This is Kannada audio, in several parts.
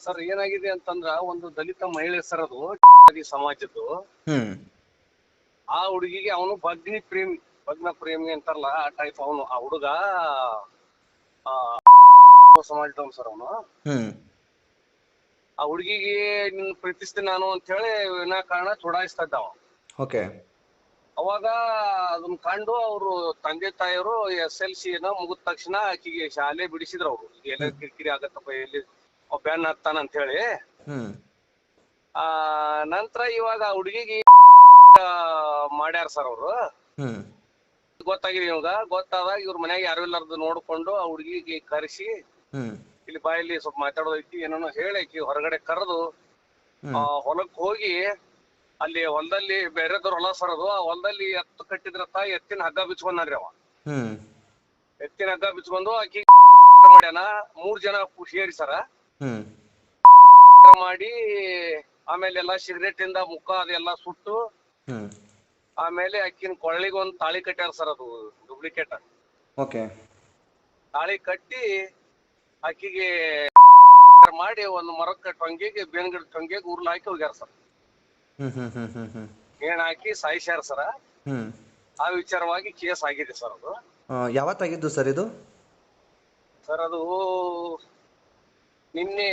ಸರ್ ಏನಾಗಿದೆ ಅಂತಂದ್ರ ಒಂದು ದಲಿತ ಮಹಿಳೆ ಸರ್ ಅದು ಸಮಾಜದ್ದು. ಆ ಹುಡುಗಿಗೆ ಅವನು ಭಗ್ನಿ ಪ್ರೇಮಿ ಭಗ್ನ ಪ್ರೇಮಿ ಅಂತಾರಲ್ಲ ಆ ಟೈಪ್ ಅವನು. ಆ ಹುಡುಗ ಸಮಾಜದವನು ಸರ್ ಅವನು. ಆ ಹುಡುಗಿಗೆ ನಿನ್ ಪ್ರೀತಿಸ್ತೀನಿ ನಾನು ಅಂತ ಹೇಳಿ ವಿನಾಕಾರಣ ಚುಡಾಯಿಸ್ತಾ ಇದ್ದ ಓಕೆ. ಅವಾಗ ಅದನ್ನ ಕಂಡು ಅವರು ತಂದೆ ತಾಯಿಯವರು ಎಸ್ ಎಲ್ ಸಿ ಏನೋ ಮುಗಿದ ತಕ್ಷಣ ಆಕಿಗೆ ಶಾಲೆ ಬಿಡಿಸಿದ್ರು ಅವರು. ಎಲ್ಲ ಕಿರಿಕಿರಿ ಆಗತ್ತಪ್ಪ ಎಲ್ಲಿ ಬ್ಯಾನ್ ಹಾಕ್ತಾನ ಅಂತ ಹೇಳಿ ಆ ನಂತರ ಇವಾಗ ಹುಡುಗಿಗೆ ಮಾಡ್ಯಾರ ಸರ್ ಅವರು. ಗೊತ್ತಾಗಿದೆ ಇವಾಗ. ಗೊತ್ತಾದಾಗ ಇವ್ರ ಮನ್ಯಾಗ ಯಾರು ಇಲ್ಲಾರ್ದು ನೋಡ್ಕೊಂಡು ಆ ಹುಡುಗಿಗೆ ಕರೆಸಿ ಇಲ್ಲಿ ಬಾಯಲ್ಲಿ ಸ್ವಲ್ಪ ಮಾತಾಡೋದೈತಿ ಏನೋ ಹೇಳಿ ಹೊರಗಡೆ ಕರೆದು ಆ ಹೊಲಕ್ ಹೋಗಿ ಅಲ್ಲಿ ಹೊಲದಲ್ಲಿ ಬೇರೆದವ್ರ ಹೊಲ ಸರ್ ಅದು ಆ ಹೊಲದಲ್ಲಿ ಎತ್ತು ಕಟ್ಟಿದ್ರತ್ತ ಎತ್ತಿನ ಹಗ್ಗ ಬಿಚ್ಕೊಂಡ್ರಿ ಅವ. ಹ್ಮ್. ಎತ್ತಿನ ಹಗ್ಗ ಬಿಚ್ಕೊಂಡು ಆಕಿ ಮಾಡ್ಯಾನ. ಮೂರ್ ಜನ ಸೇರಿ ಸರ. ಮಾಡಿ ಆಮೇಲೆ ಎಲ್ಲಾ ಸಿಗರೇಟ್ ಇಂದ ಮುಖ ಅದೆಲ್ಲ ಸುಟ್ಟು ಆಮೇಲೆ ಅಕ್ಕಿನ ಕೊಳ್ಳಿಗೆ ಒಂದ್ ತಾಳಿ ಕಟ್ಯಾರ ಸರ್ ಅದು ಡೂಪ್ಲಿಕೇಟ್ ಓಕೆ. ತಾಳಿ ಕಟ್ಟಿ ಅಕ್ಕಿಗೆ ಮಾಡಿ ಒಂದು ಮರಕ್ಕೆ ಟೊಂಗಿಗೆ ಬೇನ್ಗಿಡ ಟೊಂಗಿಗೆ ಉರ್ಲ್ ಹಾಕಿ ಹೋಗ್ಯಾರ ಸರ್. ಏನ್ ಹಾಕಿ ಸಾಯಿಸ್ಯಾರ ಸರ. ಆ ವಿಚಾರವಾಗಿ ಕೇಸ್ ಆಗಿದೆ ಸರ್ ಅದು. ಯಾವತ್ತಾಗಿದ್ದು ಸರ್ ಇದು? ಸರ್ ಅದು ನಿನ್ನೆ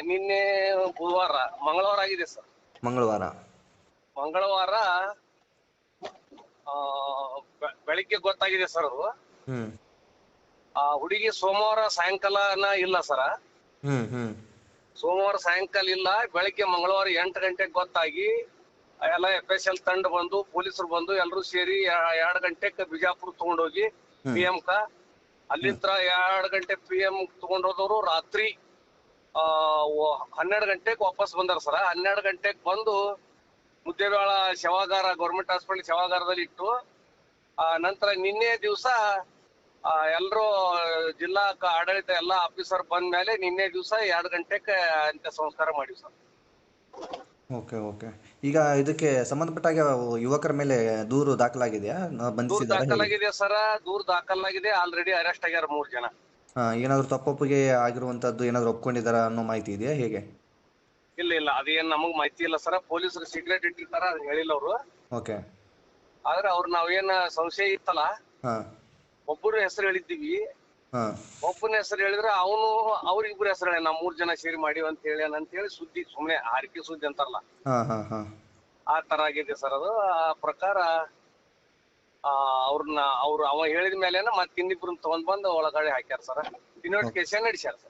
ನಿನ್ನೆ ಬುಧವಾರ ಮಂಗಳವಾರ ಆಗಿದೆ ಸರ್. ಮಂಗಳವಾರ. ಮಂಗಳವಾರ ಆ, ಬೆ- ಬೆಳಿಗ್ಗೆ ಗೊತ್ತಾಗಿದೆ ಸರ್ ಅದು. ಹ್ಮ್. ಆ ಹುಡುಗಿ ಸೋಮವಾರ ಸಾಯಂಕಾಲನ ಇಲ್ಲ ಸರ. ಹ್ಮ್ ಹ್ಮ್. ಸೋಮವಾರ ಸಾಯಂಕಾಲ ಇಲ್ಲ ಬೆಳಿಗ್ಗೆ ಮಂಗಳವಾರ ಎಂಟು ಗಂಟೆಗೆ ಗೊತ್ತಾಗಿ ಎಲ್ಲ ಎಫ್ ಎಸ್ ಎಲ್ ತಂಡ ಬಂದು ಪೊಲೀಸರು ಬಂದು ಎಲ್ಲರೂ ಸೇರಿ ಎರಡು ಗಂಟೆಗೆ ಬಿಜಾಪುರ ತಗೊಂಡೋಗಿ. ಪಿ ಎಂ ಕ. ಅಲ್ಲಿಂದ ಎರಡು ಗಂಟೆ ಪಿ ಎಂ ತಗೊಂಡೋದವ್ರು ರಾತ್ರಿ ಹನ್ನೆರಡು ಗಂಟೆಗೆ ವಾಪಸ್ ಬಂದಾರ ಸರ. ಹನ್ನೆರಡು ಗಂಟೆಗೆ ಬಂದು ಮುದ್ದೇಬೇಳ ಶವಾಗಾರ ಗೌರ್ಮೆಂಟ್ ಹಾಸ್ಪಿಟಲ್ ಶವಾಗಾರದಲ್ಲಿ ಇಟ್ಟು ಆ ನಂತರ ನಿನ್ನೆ ದಿವಸ ಎಲ್ಲರೂ ಜಿಲ್ಲಾ ಆಡಳಿತ ಎಲ್ಲಾ ಆಫೀಸರ್ ಬಂದ ಮೇಲೆ ನಿನ್ನೆ ದಿವಸ ಎರಡು ಗಂಟೆಗೆ ಅಂತ್ಯ ಸಂಸ್ಕಾರ ಮಾಡಿವಿ ಸರ್. Okay okay. ಈಗ ಇದಕ್ಕೆ ಸಂಬಂಧಪಟ್ಟಾಗ ಯುವಕರ ಮೇಲೆ ದೂರು ದಾಖಲಾಗಿದೆಯಾ? ದೂರು ದಾಖಲಾಗಿದೆ ಸರ? ದೂರು ದಾಖಲಾಗಿದೆ. ಆಲ್ರೆಡಿ ಅರೆಸ್ಟ್ ಆಗ್ಯಾರ ಮೂರ್ ಜನ. ಏನಾದ್ರು ತಪ್ಪೊಪ್ಪಿಗೆ ಆಗಿರುವಂತದ್ದು ಏನಾದ್ರು ಒಪ್ಕೊಂಡಿದಾರ ಅನ್ನೋ ಮಾಹಿತಿ ಇದೆಯಾ? ಹೇಗೆ? ಇಲ್ಲ ಇಲ್ಲ. ಅದೇನ್ ನಮಗ್ ಮಾಹಿತಿ ಇಲ್ಲ ಸರ್. ಪೊಲೀಸರು ಸೀಕ್ರೆಟ್ ಇಟ್ಟಿರ್ತಾರ ಅದ್ ಹೇಳಿಲ್ಲ ಅವ್ರು. ಓಕೆ. ಆದ್ರೆ ಅವ್ರು ನಾವೇನ ಸಂಶಯ ಇತ್ತಲ್ಲ? ಹಾ. ಒಬ್ಬರ ಹೆಸರು ಹೇಳಿದ್ದೀವಿ. ಹಾ. ಒಬ್ಬನ ಹೆಸರು ಹೇಳಿದ್ರೆ ಅವನು ಅವ್ರಿಬ್ರು ಹೆಸರು ಹೇಳ ಮೂರ್ ಜನ ಸೇರಿ ಮಾಡಿವಿ ಅಂತ ಹೇಳಿ ಅಂತ ಹೇಳಿ ಸುದ್ದಿ ಸುಮ್ನೆ ಹಾರಿಕೆ ಸುದ್ದಿ ಅಂತಾರಲ್ಲ? ಹಾ ಹಾ ಹಾ. ಆ ತರ ಆಗಿದೆ ಸರ್ ಅದು. ಆ ಪ್ರಕಾರ ಅವ್ರನ್ನ ಅವ್ರು ಅವ ಹೇಳಿದ ಮೇಲೆನ ಮತ್ ಇನ್ನಿಬ್ರನ್ನ ತಗೊಂಡ್ ಬಂದು ಒಳಗಡೆ ಹಾಕ್ಯಾರ ಸರ್. ಇನ್ವೆಸ್ಟಿಗೇಷನ್ ನಡೆಸ್ಯಾರ ಸರ್.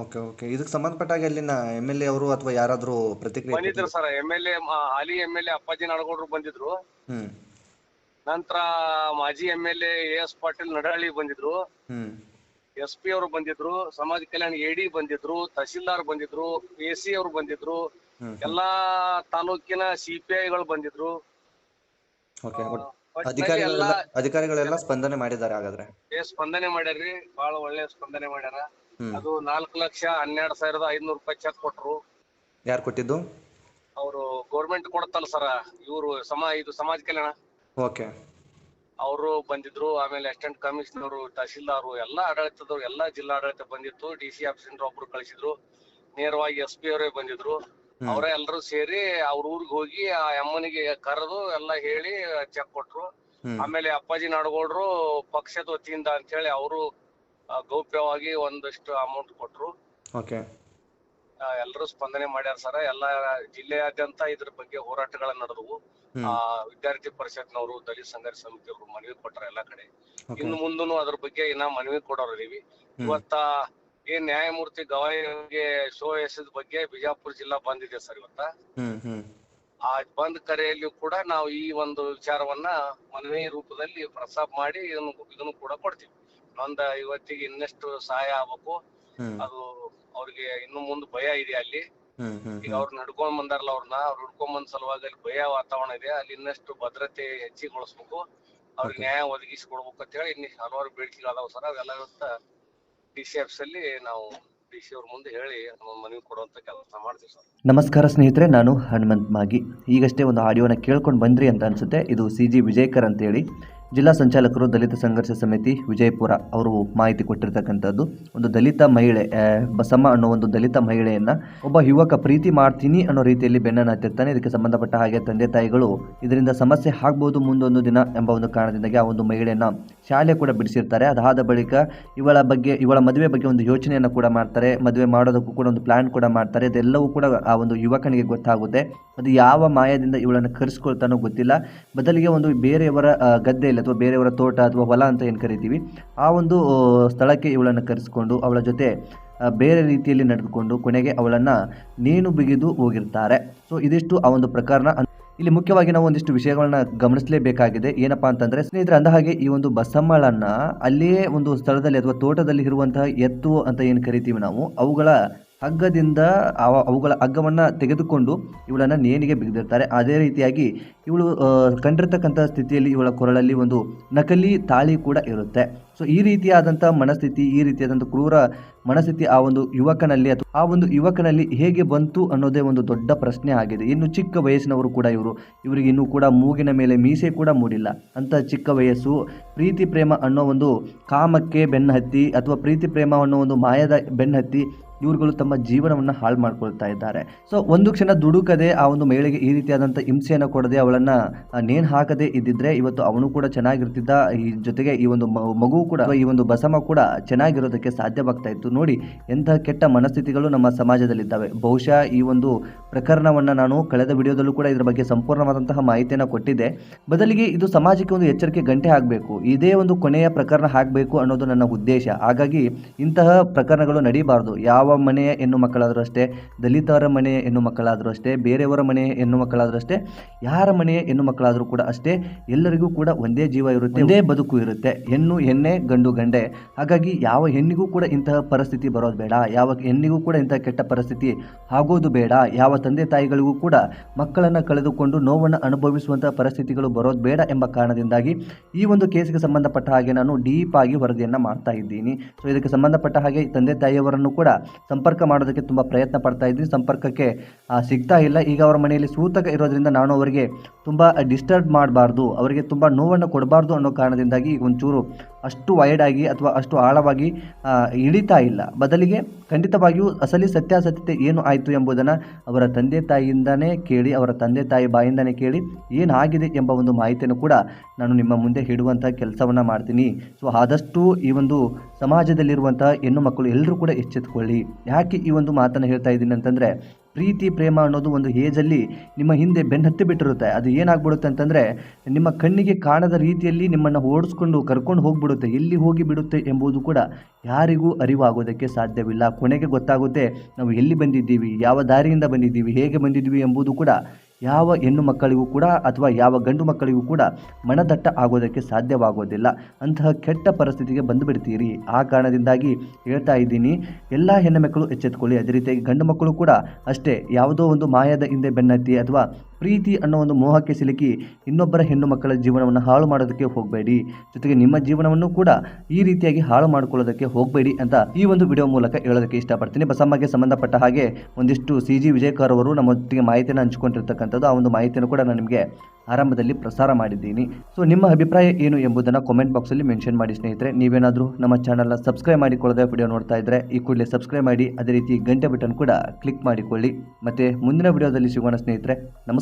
Okay okay. ಇದಕ್ಕೆ ಸಂಬಂಧಪಟ್ಟಾಗ ಅಲ್ಲಿನ ಎಂ ಎಲ್ ಎ ಅವರು ಅಥವಾ ಯಾರಾದ್ರು ಪ್ರತಿಕ್ರಿಯೆ ಬಂದಿದ್ರು ಸರ್. ಎಂ ಎಲ್ ಎ ಹಾಲಿ ಎಂ ಎಲ್ ಎ ಅಪ್ಪಾಜಿ ನಾಡಗೌಡ್ರು ಬಂದಿದ್ರು. ಹ್ಮ್. ನಂತರ ಮಾಜಿ M L A S Patil Nadahalli ಬಂದಿದ್ರು. ಹ್ಮ್. ಎಸ್ ಪಿ ಅವರು ಬಂದಿದ್ರು. ಸಮಾಜ ಕಲ್ಯಾಣ ಎಡಿ ಬಂದಿದ್ರು. ತಹಸೀಲ್ದಾರ್ ಬಂದಿದ್ರು. ಎ ಸಿ ಅವರು ಬಂದಿದ್ರು. ಎಲ್ಲಾ ತಾಲೂಕಿನ ಸಿ ಗಳು ಐಗಳು ಬಂದಿದ್ರು. ಓಕೆ ಅಧಿಕಾರಿಗಳೆಲ್ಲ ಸ್ಪಂದನೆ ಮಾಡಿದ್ದಾರೆ ಹಾಗಾದ್ರೆ. ಏ ಸ್ಪಂದನೆ ಮಾಡ್ಯಾರ್ರಿ. ಬಹಳ ಒಳ್ಳೆ ಸ್ಪಂದನೆ ಮಾಡ್ಯಾರ. ಹ್ಮ್. ಅದು ನಾಲ್ಕು ಲಕ್ಷ ಹನ್ನೆರಡ್ ಸಾವಿರದ ಐದ್ನೂರ್ ರೂಪಾಯಿ ಚೆಕ್ ಕೊಟ್ರು. ಯಾರು ಕೊಟ್ಟಿದ್ದು? ಅವರು ಗೌರ್ಮೆಂಟ್ ಕೊಡತ್ತಲ್ಲ ಸರ. ಇವರು ಸಮ ಇದು ಸಮಾಜ ಕಲ್ಯಾಣ. ಓಕೆ. ಅವರು ಬಂದಿದ್ರು ಆಮೇಲೆ ಅಸಿಸ್ಟೆಂಟ್ ಕಮಿಷನರ್ ತಹಶೀಲ್ದಾರ್ ಎಲ್ಲಾ ಆಡಳಿತದವ್ರು ಎಲ್ಲಾ ಜಿಲ್ಲಾ ಆಡಳಿತ ಬಂದಿತ್ತು. ಡಿ ಸಿ ಆಫೀಸಿಂದ ಒಬ್ರು ಕಳಿಸಿದ್ರು. ನೇರವಾಗಿ ಎಸ್ ಪಿ ಅವರೇ ಬಂದಿದ್ರು. ಅವರೇ ಎಲ್ಲರೂ ಸೇರಿ ಅವ್ರ ಊರಿಗೆ ಹೋಗಿ ಆ ಅಮ್ಮನಿಗೆ ಕರೆದು ಎಲ್ಲ ಹೇಳಿ ಚೆಕ್ ಕೊಟ್ರು. ಆಮೇಲೆ ಅಪ್ಪಾಜಿ ನಾಡಗೌಡ್ರು ಪಕ್ಷದ ವತಿಯಿಂದ ಅಂತ ಹೇಳಿ ಅವರು ಗೌಪ್ಯವಾಗಿ ಒಂದಷ್ಟು ಅಮೌಂಟ್ ಕೊಟ್ರು. ಓಕೆ. ಎಲ್ಲರೂ ಸ್ಪಂದನೆ ಮಾಡ್ಯಾರ ಸರ. ಎಲ್ಲಾ ಜಿಲ್ಲೆಯಾದ್ಯಂತ ಇದ್ರ ಬಗ್ಗೆ ಹೋರಾಟಗಳ ನಡೆದವು. ಆ ವಿದ್ಯಾರ್ಥಿ ಪರಿಷತ್ನವರು ದಲಿತ ಸಂಘರ್ಷ ಸಮಿತಿಯವರು ಮನವಿ ಕೊಟ್ರ ಎಲ್ಲಾ ಕಡೆ. ಇನ್ನು ಮುಂದೂನು ಅದ್ರ ಬಗ್ಗೆ ಇನ್ನ ಮನವಿ ಕೊಡೋರು ಇದೀವಿ ಹ್ಮ್. ಇವತ್ತ ಏನ್ ನ್ಯಾಯಮೂರ್ತಿ ಗವಾಯಿಗೆ ಶೋ ಎಸೆದ ಬಗ್ಗೆ ಬಿಜಾಪುರ ಜಿಲ್ಲಾ ಬಂದಿದೆ ಸರ್ ಇವತ್ತ. ಹ್ಮ್ ಹ್ಮ್. ಆ ಬಂದ್ ಕರೆಯಲ್ಲಿ ಕೂಡ ನಾವು ಈ ಒಂದು ವಿಚಾರವನ್ನ ಮನವಿ ರೂಪದಲ್ಲಿ ಪ್ರಸ್ತಾಪ ಮಾಡಿ ಇದನ್ನು ಇದನ್ನು ಕೂಡ ಕೊಡ್ತೀವಿ. ನೊಂದ ಇವತ್ತಿಗೆ ಇನ್ನಷ್ಟು ಸಹಾಯ ಆಗ್ಬೇಕು ಅದು ಅವ್ರಿಗೆ ಇನ್ನು ಮುಂದೆ ಭಯ ಇದೆ ಅಲ್ಲಿ. ಈಗ ಅವ್ರು ನಡ್ಕೊಂಡ್ ಬಂದಾರಲ್ಲ ಅವ್ರನ್ನ ಅವ್ರು ನಡ್ಕೊಂಡ್ ಬಂದ ಸಲುವಾಗಿ ಅಲ್ಲಿ ಭಯ ವಾತಾವರಣ ಇದೆ ಅಲ್ಲಿ ಇನ್ನಷ್ಟು ಭದ್ರತೆ ಹೆಚ್ಚಿಗೊಳಿಸ್ಬೇಕು ಅವ್ರಿಗೆ ನ್ಯಾಯ ಒದಗಿಸಿ ಕೊಡ್ಬೇಕು ಅಂತ ಹೇಳಿ ಇನ್ನು ಹಲವಾರು ಬೇಡಿಕೆಗಳು ಅದಾವ ಸರ್ ಅವೆಲ್ಲ ಇವತ್ತ ಡಿ ಸಿ ನಾವು ಹೇಳಿ ನಮಸ್ಕಾರ ಸ್ನೇಹಿತರೆ, ನಾನು ಹನುಮಂತ್ ಮಾಗಿ. ಈಗಷ್ಟೇ ಒಂದು ಆಡಿಯೋನ ಕೇಳ್ಕೊಂಡು ಬಂದ್ರಿ ಅಂತ ಅನ್ಸುತ್ತೆ. ಇದು ಸಿ ಜಿ ವಿಜಯಕರ್ ಅಂತೇಳಿ. ಜಿಲ್ಲಾ ಸಂಚಾಲಕರು ದಲಿತ ಸಂಘರ್ಷ ಸಮಿತಿ ವಿಜಯಪುರ ಅವರು ಮಾಹಿತಿ ಕೊಟ್ಟಿರ್ತಕ್ಕಂಥದ್ದು. ಒಂದು ದಲಿತ ಮಹಿಳೆ ಬಸಮ್ಮ ಅನ್ನೋ ಒಂದು ದಲಿತ ಮಹಿಳೆಯನ್ನ ಒಬ್ಬ ಯುವಕ ಪ್ರೀತಿ ಮಾಡ್ತೀನಿ ಅನ್ನೋ ರೀತಿಯಲ್ಲಿ ಬೆನ್ನನ್ನು ಹತ್ತಿರ್ತಾನೆ. ಇದಕ್ಕೆ ಸಂಬಂಧಪಟ್ಟ ಹಾಗೆ ತಂದೆ ತಾಯಿಗಳು ಇದರಿಂದ ಸಮಸ್ಯೆ ಆಗ್ಬೋದು ಮುಂದೊಂದು ದಿನ ಎಂಬ ಒಂದು ಕಾರಣದಿಂದಾಗಿ ಆ ಒಂದು ಮಹಿಳೆಯನ್ನ ಶಾಲೆ ಕೂಡ ಬಿಡಿಸಿರ್ತಾರೆ. ಅದಾದ ಬಳಿಕ ಇವಳ ಬಗ್ಗೆ, ಇವಳ ಮದುವೆ ಬಗ್ಗೆ ಒಂದು ಯೋಚನೆಯನ್ನು ಕೂಡ ಮಾಡ್ತಾರೆ. ಮದುವೆ ಮಾಡೋದಕ್ಕೂ ಕೂಡ ಒಂದು ಪ್ಲಾನ್ ಕೂಡ ಮಾಡ್ತಾರೆ. ಇದೆಲ್ಲವೂ ಕೂಡ ಆ ಒಂದು ಯುವಕನಿಗೆ ಗೊತ್ತಾಗುತ್ತೆ. ಅದು ಯಾವ ಮಾಯದಿಂದ ಇವಳನ್ನು ಕರೆಸ್ಕೊಳ್ತಾನೋ ಗೊತ್ತಿಲ್ಲ. ಬದಲಿಗೆ ಒಂದು ಬೇರೆಯವರ ಗದ್ದೆಯಲ್ಲಿ ಅಥವಾ ಬೇರೆಯವರ ತೋಟ ಅಥವಾ ಹೊಲ ಅಂತ ಏನು ಕರಿತೀವಿ, ಆ ಒಂದು ಸ್ಥಳಕ್ಕೆ ಇವಳನ್ನು ಕರೆಸಿಕೊಂಡು ಅವಳ ಜೊತೆ ಬೇರೆ ರೀತಿಯಲ್ಲಿ ನಡೆದುಕೊಂಡು ಕೊನೆಗೆ ಅವಳನ್ನು ನೇಣು ಬಿಗಿದು ಹೋಗಿರ್ತಾರೆ. ಸೊ ಇದಿಷ್ಟು ಆ ಒಂದು ಪ್ರಕರಣ. ಇಲ್ಲಿ ಮುಖ್ಯವಾಗಿ ನಾವು ಒಂದಿಷ್ಟು ವಿಷಯಗಳನ್ನ ಗಮನಿಸಲೇಬೇಕಾಗಿದೆ. ಏನಪ್ಪಾ ಅಂತಂದ್ರೆ, ಸ್ನೇಹಿತರೆ, ಅಂದ ಹಾಗೆ ಈ ಒಂದು ಬಸಮ್ಮಳನ್ನ ಅಲ್ಲಿಯೇ ಒಂದು ಸ್ಥಳದಲ್ಲಿ ಅಥವಾ ತೋಟದಲ್ಲಿ ಇರುವಂತಹ ಎತ್ತು ಅಂತ ಏನು ಕರಿತೀವಿ ನಾವು, ಅವುಗಳ ಹಗ್ಗದಿಂದ ಅವ- ಅವುಗಳ ಹಗ್ಗವನ್ನು ತೆಗೆದುಕೊಂಡು ಇವಳನ್ನು ನೇಣಿಗೆ ಬಿಗಿದಿರ್ತಾರೆ ಅದೇ ರೀತಿಯಾಗಿ ಇವಳು ಕಂಡಿರ್ತಕ್ಕಂಥ ಸ್ಥಿತಿಯಲ್ಲಿ ಇವಳ ಕೊರಳಲ್ಲಿ ಒಂದು ನಕಲಿ ತಾಳಿ ಕೂಡ ಇರುತ್ತೆ. ಸೊ ಈ ರೀತಿಯಾದಂಥ ಮನಸ್ಥಿತಿ, ಈ ರೀತಿಯಾದಂಥ ಕ್ರೂರ ಮನಸ್ಥಿತಿ ಆ ಒಂದು ಯುವಕನಲ್ಲಿ ಅಥವಾ ಆ ಒಂದು ಯುವಕನಲ್ಲಿ ಹೇಗೆ ಬಂತು ಅನ್ನೋದೇ ಒಂದು ದೊಡ್ಡ ಪ್ರಶ್ನೆ ಆಗಿದೆ. ಇನ್ನು ಚಿಕ್ಕ ವಯಸ್ಸಿನವರು ಕೂಡ ಇವರು, ಇವರಿಗೆ ಇನ್ನೂ ಕೂಡ ಮೂಗಿನ ಮೇಲೆ ಮೀಸೆ ಕೂಡ ಮೂಡಿಲ್ಲ. ಅಂತ ಚಿಕ್ಕ ವಯಸ್ಸು ಪ್ರೀತಿ ಪ್ರೇಮ ಅನ್ನೋ ಒಂದು ಕಾಮಕ್ಕೆ ಬೆನ್ನಹತ್ತಿ ಅಥವಾ ಪ್ರೀತಿ ಪ್ರೇಮ ಅನ್ನೋ ಒಂದು ಮಾಯದ ಬೆನ್ನಹತ್ತಿ ಇವ್ರುಗಳು ತಮ್ಮ ಜೀವನವನ್ನು ಹಾಳು ಮಾಡ್ಕೊಳ್ತಾ ಇದ್ದಾರೆ. ಸೊ ಒಂದು ಕ್ಷಣ ದುಡುಕದೆ ಆ ಒಂದು ಮಹಿಳೆಗೆ ಈ ರೀತಿಯಾದಂಥ ಹಿಂಸೆಯನ್ನು ಕೊಡದೆ ಅವಳನ್ನು ನೇಣು ಹಾಕದೆ ಇದ್ದಿದ್ರೆ ಇವತ್ತು ಅವನು ಕೂಡ ಚೆನ್ನಾಗಿರ್ತಿದ್ದ, ಈ ಜೊತೆಗೆ ಈ ಒಂದು ಮಗು ಕೂಡ, ಈ ಒಂದು ಬಸಮ ಕೂಡ ಚೆನ್ನಾಗಿರೋದಕ್ಕೆ ಸಾಧ್ಯವಾಗ್ತಾ ಇತ್ತು. ನೋಡಿ ಎಂತಹ ಕೆಟ್ಟ ಮನಸ್ಥಿತಿಗಳು ನಮ್ಮ ಸಮಾಜದಲ್ಲಿದ್ದಾವೆ. ಬಹುಶಃ ಈ ಒಂದು ಪ್ರಕರಣವನ್ನು ನಾನು ಕಳೆದ ವಿಡಿಯೋದಲ್ಲೂ ಕೂಡ ಇದರ ಬಗ್ಗೆ ಸಂಪೂರ್ಣವಾದಂತಹ ಮಾಹಿತಿಯನ್ನು ಕೊಟ್ಟಿದ್ದೆ. ಬದಲಿಗೆ ಇದು ಸಮಾಜಕ್ಕೆ ಒಂದು ಎಚ್ಚರಿಕೆ ಗಂಟೆ ಆಗಬೇಕು ಇದೇ ಒಂದು ಕೊನೆಯ ಪ್ರಕರಣ ಆಗಬೇಕು ಅನ್ನೋದು ನನ್ನ ಉದ್ದೇಶ. ಹಾಗಾಗಿ ಇಂತಹ ಪ್ರಕರಣಗಳು ನಡೀಬಾರ್ದು. ಯಾವ ಮನೆಯ ಹೆಣ್ಣು ಮಕ್ಕಳಾದರೂ ಅಷ್ಟೇ ದಲಿತರ ಮನೆಯ ಹೆಣ್ಣು ಮಕ್ಕಳಾದರೂ ಅಷ್ಟೇ ಬೇರೆಯವರ ಮನೆಯ ಹೆಣ್ಣು ಮಕ್ಕಳಾದರೂ ಅಷ್ಟೇ ಯಾರ ಮನೆಯ ಹೆಣ್ಣು ಮಕ್ಕಳಾದರೂ ಕೂಡ ಅಷ್ಟೇ ಎಲ್ಲರಿಗೂ ಕೂಡ ಒಂದೇ ಜೀವ ಇರುತ್ತೆ ಒಂದೇ ಬದುಕು ಇರುತ್ತೆ. ಹೆಣ್ಣು ಹೆಣ್ಣೆ ಗಂಡು ಗಂಡೆ. ಹಾಗಾಗಿ ಯಾವ ಹೆಣ್ಣಿಗೂ ಕೂಡ ಇಂತಹ ಪರಿಸ್ಥಿತಿ ಬರೋದು ಬೇಡ ಯಾವ ಹೆಣ್ಣಿಗೂ ಕೂಡ ಇಂತಹ ಕೆಟ್ಟ ಪರಿಸ್ಥಿತಿ ಆಗೋದು ಬೇಡ ಯಾವ ತಂದೆ ತಾಯಿಗಳಿಗೂ ಕೂಡ ಮಕ್ಕಳನ್ನು ಕಳೆದುಕೊಂಡು ನೋವನ್ನು ಅನುಭವಿಸುವಂತಹ ಪರಿಸ್ಥಿತಿಗಳು ಬರೋದು ಬೇಡ ಎಂಬ ಕಾರಣದಿಂದಾಗಿ ಈ ಒಂದು ಕೇಸಿಗೆ ಸಂಬಂಧಪಟ್ಟ ಹಾಗೆ ನಾನು ಡೀಪ್ ಆಗಿ ವರದಿಯನ್ನು ಮಾಡ್ತಾ ಇದ್ದೀನಿ. ಸೊ ಇದಕ್ಕೆ ಸಂಬಂಧಪಟ್ಟ ಹಾಗೆ ತಂದೆ ತಾಯಿಯವರನ್ನು ಕೂಡ ಸಂಪರ್ಕ ಮಾಡೋದಕ್ಕೆ ತುಂಬ ಪ್ರಯತ್ನ ಪಡ್ತಾ ಇದ್ವಿ. ಸಂಪರ್ಕಕ್ಕೆ ಸಿಗ್ತಾ ಇಲ್ಲ. ಈಗ ಅವರ ಮನೆಯಲ್ಲಿ ಸೂತಕ ಇರೋದ್ರಿಂದ ನಾನು ಅವರಿಗೆ ತುಂಬ ಡಿಸ್ಟರ್ಬ್ ಮಾಡಬಾರ್ದು, ಅವರಿಗೆ ತುಂಬ ನೋವನ್ನು ಕೊಡಬಾರ್ದು ಅನ್ನೋ ಕಾರಣದಿಂದಾಗಿ ಈಗ ಒಂಚೂರು ಅಷ್ಟು ವೈಡ್ ಆಗಿ ಅಥವಾ ಅಷ್ಟು ಆಳವಾಗಿ ಇಳಿತಾ ಇಲ್ಲ. ಬದಲಿಗೆ ಖಂಡಿತವಾಗಿಯೂ ಅಸಲಿ ಸತ್ಯಾಸತ್ಯತೆ ಏನು ಆಯಿತು ಎಂಬುದನ್ನು ಅವರ ತಂದೆ ತಾಯಿಯಿಂದನೇ ಕೇಳಿ, ಅವರ ತಂದೆ ತಾಯಿ ಬಾಯಿಂದನೇ ಕೇಳಿ ಏನಾಗಿದೆ ಎಂಬ ಒಂದು ಮಾಹಿತಿಯನ್ನು ಕೂಡ ನಾನು ನಿಮ್ಮ ಮುಂದೆ ಹಿಡುವಂಥ ಕೆಲಸವನ್ನು ಮಾಡ್ತೀನಿ. ಸೊ ಆದಷ್ಟು ಈ ಒಂದು ಸಮಾಜದಲ್ಲಿರುವಂಥ ಹೆಣ್ಣು ಮಕ್ಕಳು ಎಲ್ಲರೂ ಕೂಡ ಎಚ್ಚೆತ್ಕೊಳ್ಳಿ. ಯಾಕೆ ಈ ಒಂದು ಮಾತನ್ನು ಹೇಳ್ತಾ ಇದ್ದೀನಿ ಅಂತಂದರೆ ಪ್ರೀತಿ, ಪ್ರೇಮ ಅನ್ನೋದು ಒಂದು ಏಜಲ್ಲಿ ನಿಮ್ಮ ಹಿಂದೆ ಬೆನ್ನತ್ತಿ ಬಿಟ್ಟಿರುತ್ತೆ ಅದು ಏನಾಗ್ಬಿಡುತ್ತೆ ಅಂತಂದರೆ ನಿಮ್ಮ ಕಣ್ಣಿಗೆ ಕಾಣದ ರೀತಿಯಲ್ಲಿ ನಿಮ್ಮನ್ನು ಓಡಿಸ್ಕೊಂಡು ಕರ್ಕೊಂಡು ಹೋಗಿಬಿಡುತ್ತೆ. ಎಲ್ಲಿ ಹೋಗಿ ಬಿಡುತ್ತೆ ಎಂಬುದು ಕೂಡ ಯಾರಿಗೂ ಅರಿವಾಗೋದಕ್ಕೆ ಸಾಧ್ಯವಿಲ್ಲ. ಕೊನೆಗೆ ಗೊತ್ತಾಗುತ್ತೆ ನಾವು ಎಲ್ಲಿ ಬಂದಿದ್ದೀವಿ, ಯಾವ ದಾರಿಯಿಂದ ಬಂದಿದ್ದೀವಿ, ಹೇಗೆ ಬಂದಿದ್ದೀವಿ ಎಂಬುದು ಕೂಡ ಯಾವ ಹೆಣ್ಣು ಮಕ್ಕಳಿಗೂ ಕೂಡ ಅಥವಾ ಯಾವ ಗಂಡು ಮಕ್ಕಳಿಗೂ ಕೂಡ ಮನದಟ್ಟ ಆಗೋದಕ್ಕೆ ಸಾಧ್ಯವಾಗೋದಿಲ್ಲ. ಅಂತಹ ಕೆಟ್ಟ ಪರಿಸ್ಥಿತಿಗೆ ಬಂದು ಬಿಡ್ತೀರಿ ಆ ಕಾರಣದಿಂದಾಗಿ ಹೇಳ್ತಾ ಇದ್ದೀನಿ, ಎಲ್ಲ ಹೆಣ್ಣು ಮಕ್ಕಳು ಎಚ್ಚೆತ್ತುಕೊಳ್ಳಿ. ಅದೇ ರೀತಿಯಾಗಿ ಗಂಡು ಮಕ್ಕಳು ಕೂಡ ಅಷ್ಟೇ, ಯಾವುದೋ ಒಂದು ಮಾಯದ ಹಿಂದೆ ಬೆನ್ನತ್ತಿ ಅಥವಾ ಪ್ರೀತಿ ಅನ್ನೋ ಒಂದು ಮೋಹಕ್ಕೆ ಸಿಲುಕಿ ಇನ್ನೊಬ್ಬರ ಹೆಣ್ಣು ಮಕ್ಕಳ ಜೀವನವನ್ನು ಹಾಳು ಮಾಡೋದಕ್ಕೆ ಹೋಗಬೇಡಿ. ಜೊತೆಗೆ ನಿಮ್ಮ ಜೀವನವನ್ನು ಕೂಡ ಈ ರೀತಿಯಾಗಿ ಹಾಳು ಮಾಡಿಕೊಳ್ಳೋದಕ್ಕೆ ಹೋಗಬೇಡಿ ಅಂತ ಈ ಒಂದು ವಿಡಿಯೋ ಮೂಲಕ ಹೇಳೋದಕ್ಕೆ ಇಷ್ಟಪಡ್ತೀನಿ. ಬಸಮ್ಮಗೆ ಸಂಬಂಧಪಟ್ಟ ಹಾಗೆ ಒಂದಿಷ್ಟು ಸಿ ಜಿ ವಿಜಯಕರ್ ಅವರು ನಮ್ಮೊಟ್ಟಿಗೆ ಮಾಹಿತಿಯನ್ನು ಹಂಚಿಕೊಂಡಿರ್ತಕ್ಕಂಥದ್ದು, ಆ ಒಂದು ಮಾಹಿತಿಯನ್ನು ಕೂಡ ನಾನು ನಿಮಗೆ ಆರಂಭದಲ್ಲಿ ಪ್ರಸಾರ ಮಾಡಿದ್ದೀನಿ. ಸೊ ನಿಮ್ಮ ಅಭಿಪ್ರಾಯ ಏನು ಎಂಬುದನ್ನು ಕಾಮೆಂಟ್ ಬಾಕ್ಸಲ್ಲಿ ಮೆನ್ಷನ್ ಮಾಡಿ ಸ್ನೇಹಿತರೆ. ನೀವೇನಾದರೂ ನಮ್ಮ ಚಾನಲ್ನ ಸಬ್ಸ್ಕ್ರೈಬ್ ಮಾಡಿಕೊಳ್ಳದೆ ವಿಡಿಯೋ ನೋಡ್ತಾ ಇದ್ದರೆ ಈ ಕೂಡಲೇ ಸಬ್ಸ್ಕ್ರೈಬ್ ಮಾಡಿ, ಅದೇ ರೀತಿ ಗಂಟೆ ಬಟನ್ ಕೂಡ ಕ್ಲಿಕ್ ಮಾಡಿಕೊಳ್ಳಿ. ಮತ್ತು ಮುಂದಿನ ವಿಡಿಯೋದಲ್ಲಿ ಸಿಗೋಣ ಸ್ನೇಹಿತರೆ. ನಮಸ್ಕಾರ.